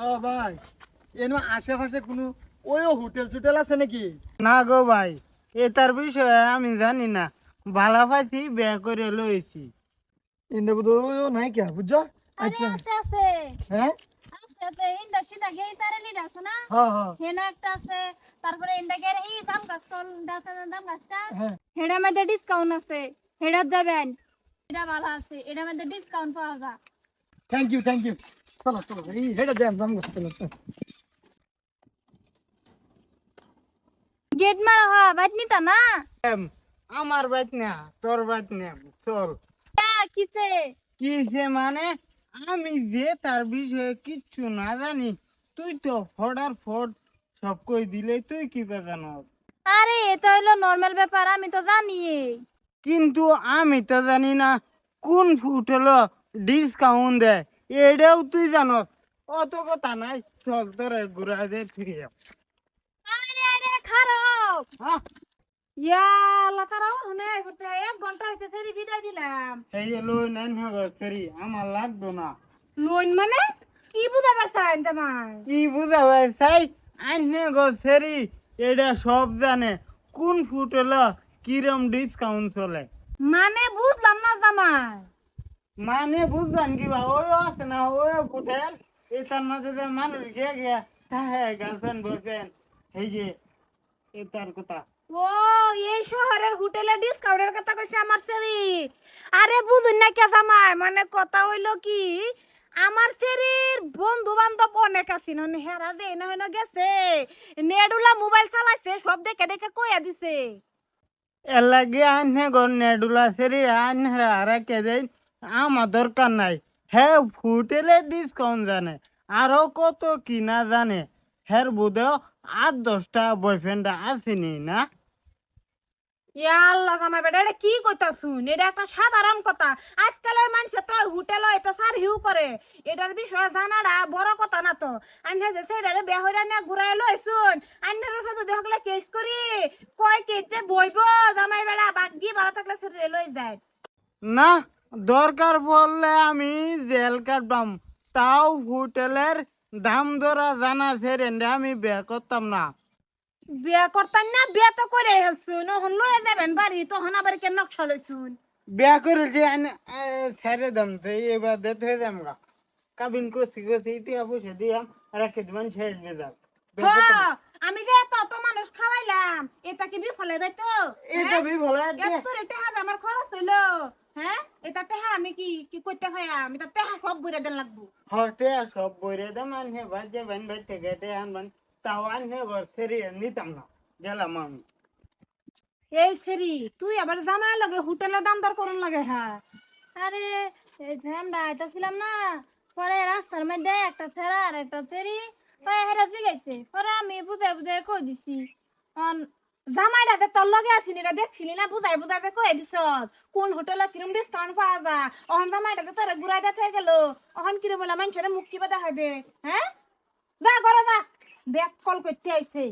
ও ভাই এর আশেপাশে কোনো ওই হোটেল চুটেল আছে নাকি না গো ভাই এটার বিষয়ে আমি জানি না। ভালো পাইছি বিয়ে করে লইছি। ইন্দে বুধ নাই কে বুঝছ? আচ্ছা। আছে হ্যাঁ? আছে আছে ইন্দা সিধা গেই তারে লিড আছে না। হ্যাঁ হ্যাঁ। হেনা একটা আছে তারপরে ইন্দা গের দাম গাছ কোন দাম গাছটা। হ্যাঁ। হেডা মধ্যে ডিসকাউন্ট আছে। হেডা যাবেন। এটা ভালো আছে এটা মধ্যে ডিসকাউন্ট পাওয়া যায়। থ্যাংক ইউ থ্যাংক ইউ চলো চলো এই চলো চলো। গেট মারা হওয়া বাইট নিতা না? আমার না তোর বাইক না চল। কিছে কিসে? মানে আমি যে তার বিষয়ে কিচ্ছু না জানি তুই তো ফটার ফট সব কই দিলে তুই কি জানো আরে এটা হইল নর্মাল ব্যাপার আমি তো জানি। কিন্তু আমি তো জানি না কোন ফুট হলো ডিসকাউন্ট দেয়। এটাও তুই জানো অত কথা নাই চল তোরে ঘুরা দে আরে আরে খারাপ। হ্যাঁ? আমার লাগতো না। লোন মানে? কি তোমার কি বুঝাবে সাই আইনে গো সেরি এটা সব জানে। কোন ফুট হলো কিরম ডিসকাউন্ট চলে? মানে বুঝলাম না জামাই। মানে বুঝবেন কি বা ওই আছে না ওই ফুটেল এটার মাঝে যে মানুষ গিয়ে গিয়ে হ্যাঁ গার্লফ্রেন্ড বয়ফ্রেন্ড এই যে এটার কথা। ও এই শহরের হোটেলে ডিসকাউন্টের কথা কইছে আমার সেরি আরে বুঝুন না কে জামাই মানে কথা হইল কি আমার সেরির বন্ধু বান্ধব অনেক আছে না হেরা দে না হেন গেছে। নেডুলা মোবাইল চালাইছে সব দেখে দেখে কইয়া দিছে। এর লাগে আইনে গো নেডুলা সেরি আনহে আর কে দেয় আমার দরকার নাই। হ্যাঁ ফুটেলে ডিসকাউন্ট জানে, আরও কত কিনা জানে। হের বুধেও আট দশটা বয়ফ্রেন্ড আসেনি না? এটা কি এটা একটা সাধারণ কথা। আজকালের তো হোটেল এটা সার হিউ করে। এটার বিষয়ে বড় কথা না তো। ঘুরাই কেস করি। কয় যে বইব, জামাই বেড়া থাকলে যায়। না, দরকার বললে আমি জেল কাটবাম তাও হোটেলের দাম ধরা জানা সেরেন্ডে আমি বিয়ে করতাম না। বিয়া করতাম না বিয়া তো করে হেলছুন ওহন লয়ে যাবেন বাড়ি তখন আবার কে নকশা লইছুন? বিয়া করেছি ছেড়ে দাম তো এবার দিতে হয়ে যাম গা। কাবিন করছি করছি ইটিয়া পয়সা দিয়াম রেখে দিবেন ছেড়ে দিয়ে যাক আমি যে এত অত মানুষ খাওয়াইলাম এটা কি বিফলে যাই তো? এটা বি ভালো এত করে টেহা আমার খরচ হইল। হ্যাঁ? এটা টেহা আমি কি কি করতে হয়? আমি তো টেহা সব বুড়ে দেন লাগবো। হটে সব বইরে দাম আনহে বাজে বান বাই থেকে আনবান। নিতাম গেলাম আমি। তুই আবার দাম দর করুন লাগে না, পরে রাস্তার একটা ছেড়া আর একটা হেরা আমি বুঝাই বুঝাই কই দিছি। অন জামাইটা তোর লগে আসিনি দেখছিলি না? বুঝাই বুঝাই যে কই দিছ? কোন হোটেলে কিরম ডিসকাউন্ট পাওয়া যা অহন জামাইটা যে তোরে ঘুরাই দিয়ে হয়ে গেল, অহন কিরম বলে মানুষের মুখ কিবা হবে হ্যাঁ? যা, ঘরে যা। ব্যাক কল করতে আইছে।